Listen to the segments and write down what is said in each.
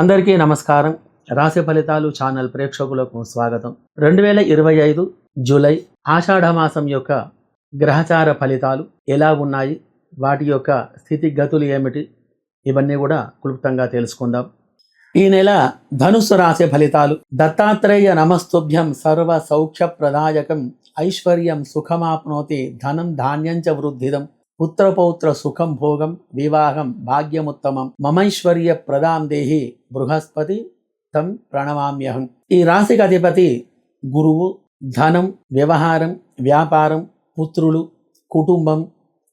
అందరికీ నమస్కారం. రాశి ఫలితాలు ఛానల్ ప్రేక్షకులకు స్వాగతం. రెండు వేల ఇరవై ఐదు జూలై ఆషాఢ మాసం యొక్క గ్రహచార ఫలితాలు ఎలా ఉన్నాయి? వాటి యొక్క స్థితిగతులు ఏమిటి? ఇవన్నీ కూడా క్లుప్తంగా తెలుసుకుందాం. ఈ నెల ధనుస్సు రాశి ఫలితాలు. దత్తాత్రేయ నమస్తుభ్యం సర్వ సౌఖ్య ప్రదాయకం ఐశ్వర్యం సుఖమాప్నోతి ధనం ధాన్యం చ వృద్ధిదం. పుత్రపౌత్ర సుఖం భోగం వివాహం భాగ్యముత్తమం మమైశ్వర్య ప్రదాం దేహి బృహస్పతి తం ప్రణమామ్యహం. ఈ రాశికి అధిపతి గురువు ధనం వ్యవహారం వ్యాపారం పుత్రులు కుటుంబం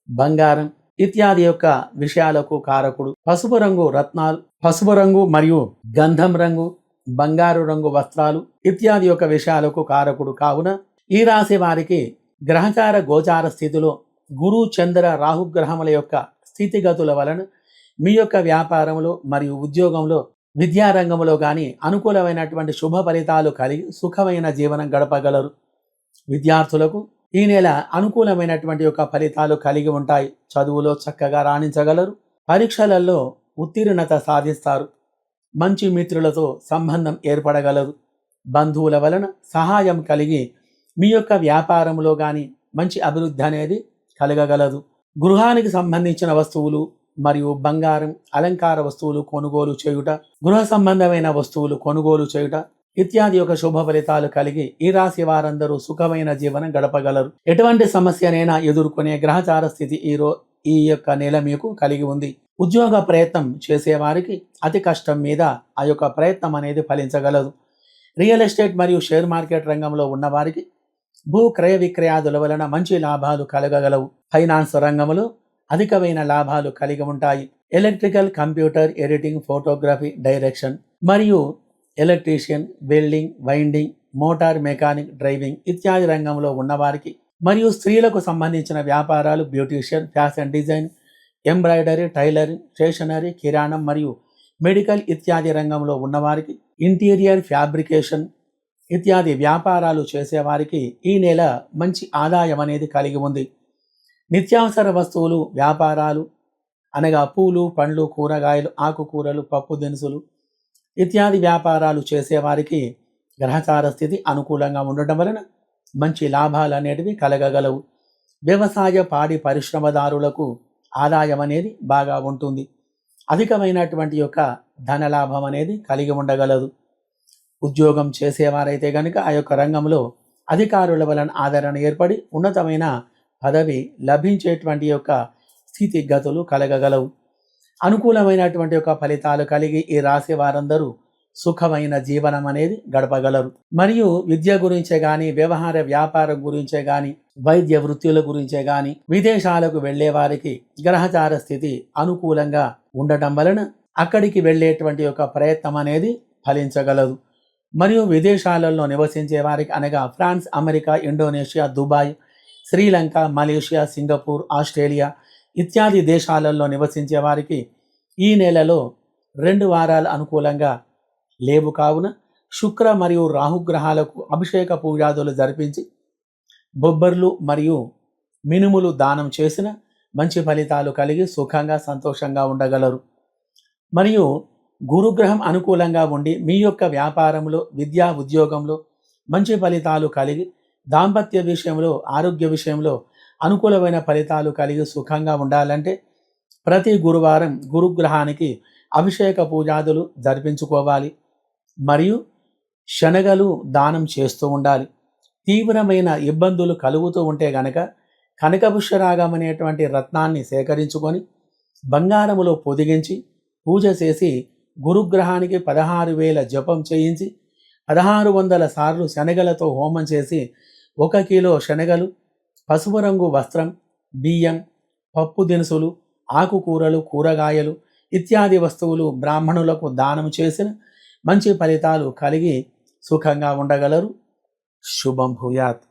బంగారం ఇత్యాది యొక్క విషయాలకు కారకుడు. పసుపు రంగు రత్నాలు పసుపు రంగు మరియు గంధం రంగు బంగారు రంగు వస్త్రాలు ఇత్యాది యొక్క విషయాలకు కారకుడు. కావున ఈ రాశి వారికి గ్రహచార గోచార స్థితిలో గురు చంద్ర రాహుగ్రహముల యొక్క స్థితిగతుల వలన మీ యొక్క వ్యాపారంలో మరియు ఉద్యోగంలో విద్యారంగంలో కానీ అనుకూలమైనటువంటి శుభ ఫలితాలు కలిగి సుఖమైన జీవనం గడపగలరు. విద్యార్థులకు ఈ నెల అనుకూలమైనటువంటి యొక్క ఫలితాలు కలిగి ఉంటాయి. చదువులో చక్కగా రాణించగలరు. పరీక్షలలో ఉత్తీర్ణత సాధిస్తారు. మంచి మిత్రులతో సంబంధం ఏర్పడగలదు బంధువుల వలన సహాయం కలిగి మీ యొక్క వ్యాపారంలో కానీ మంచి అభివృద్ధి అనేది కలగగలదు. గృహానికి సంబంధించిన వస్తువులు మరియు బంగారం అలంకార వస్తువులు కొనుగోలు చేయుట గృహ సంబంధమైన వస్తువులు కొనుగోలు చేయుట ఇత్యాది యొక్క శుభ ఫలితాలు కలిగి ఈ రాశి వారందరూ సుఖమైన జీవనం గడపగలరు. ఎటువంటి సమస్యనైనా ఎదుర్కొనే గ్రహచార స్థితి ఈ రో ఈ యొక్క నెల మీకు కలిగి ఉంది. ఉద్యోగ ప్రయత్నం చేసేవారికి అతి కష్టం మీద ఆ యొక్క ప్రయత్నం అనేది ఫలించగలదు. రియల్ ఎస్టేట్ మరియు షేర్ మార్కెట్ రంగంలో ఉన్నవారికి భూ క్రయ విక్రయాదుల వలన మంచి లాభాలు కలగగలవు. ఫైనాన్స్ రంగంలో అధికమైన లాభాలు కలిగి ఉంటాయి. Electrical computer editing photography direction మరియు electrician welding winding motor mechanic driving ఇత్యాది రంగంలో ఉన్నవారికి మరియు స్త్రీలకు సంబంధించిన వ్యాపారాలు beautician fashion design embroidery tailoring stationery కిరాణం మరియు మెడికల్ ఇత్యాది రంగంలో ఉన్నవారికి ఇంటీరియర్ ఫ్యాబ్రికేషన్ ఇత్యాది వ్యాపారాలు చేసేవారికి ఈ నెల మంచి ఆదాయం అనేది కలిగి ఉంది. నిత్యావసర వస్తువులు వ్యాపారాలు అనగా పూలు పండ్లు కూరగాయలు ఆకుకూరలు పప్పు దినుసులు ఇత్యాది వ్యాపారాలు చేసేవారికి గ్రహచార స్థితి అనుకూలంగా ఉండటం వలన మంచి లాభాలు అనేటివి కలగగలవు. వ్యవసాయ పాడి పరిశ్రమదారులకు ఆదాయం అనేది బాగా ఉంటుంది. అధికమైనటువంటి యొక్క ధనలాభం అనేది కలిగి ఉండగలదు. ఉద్యోగం చేసేవారైతే కనుక ఆ యొక్క రంగంలో అధికారుల వలన ఆదరణ ఏర్పడి ఉన్నతమైన పదవి లభించేటువంటి యొక్క స్థితిగతులు కలగగలవు. అనుకూలమైనటువంటి యొక్క ఫలితాలు కలిగి ఈ రాశి వారందరూ సుఖమైన జీవనం అనేది గడపగలరు. మరియు విద్య గురించే కానీ వ్యవహార వ్యాపారం గురించే కానీ వైద్య వృత్తుల గురించే కానీ విదేశాలకు వెళ్ళే వారికి గ్రహచార స్థితి అనుకూలంగా ఉండటం వలన అక్కడికి వెళ్ళేటువంటి యొక్క ప్రయత్నం అనేది ఫలించగలదు. మరియు విదేశాలలో నివసించే వారికి అనగా France America Indonesia Dubai Sri Lanka Malaysia Singapore Australia ఇత్యాది దేశాలలో నివసించే వారికి ఈ నెలలో రెండు వారాలు అనుకూలంగా లేవు కావున శుక్ర మరియు రాహుగ్రహాలకు అభిషేక పూజాదులు జరిపించి బొబ్బర్లు మరియు మినుములు దానం చేసిన మంచి ఫలితాలు కలిగి సుఖంగా సంతోషంగా ఉండగలరు. మరియు గురుగ్రహం అనుకూలంగా ఉండి మీ యొక్క వ్యాపారంలో విద్యా ఉద్యోగంలో మంచి ఫలితాలు కలిగి దాంపత్య విషయంలో ఆరోగ్య విషయంలో అనుకూలమైన ఫలితాలు కలిగి సుఖంగా ఉండాలంటే ప్రతి గురువారం గురుగ్రహానికి అభిషేక పూజాదులు జరిపించుకోవాలి. మరియు శనగలు దానం చేస్తూ ఉండాలి. తీవ్రమైన ఇబ్బందులు కలుగుతూ ఉంటే గనక కనకపుష్యరాగం అనేటువంటి రత్నాన్ని సేకరించుకొని బంగారములో పొదిగించి పూజ చేసి గురుగ్రహానికి పదహారు వేల జపం చేయించి పదహారు వందల సార్లు శనగలతో హోమం చేసి ఒక కిలో శనగలు పసుపు రంగు వస్త్రం బియ్యం పప్పు దినుసులు ఆకుకూరలు కూరగాయలు ఇత్యాది వస్తువులు బ్రాహ్మణులకు దానం చేసిన మంచి ఫలితాలు కలిగి సుఖంగా ఉండగలరు. శుభం భూయాత్.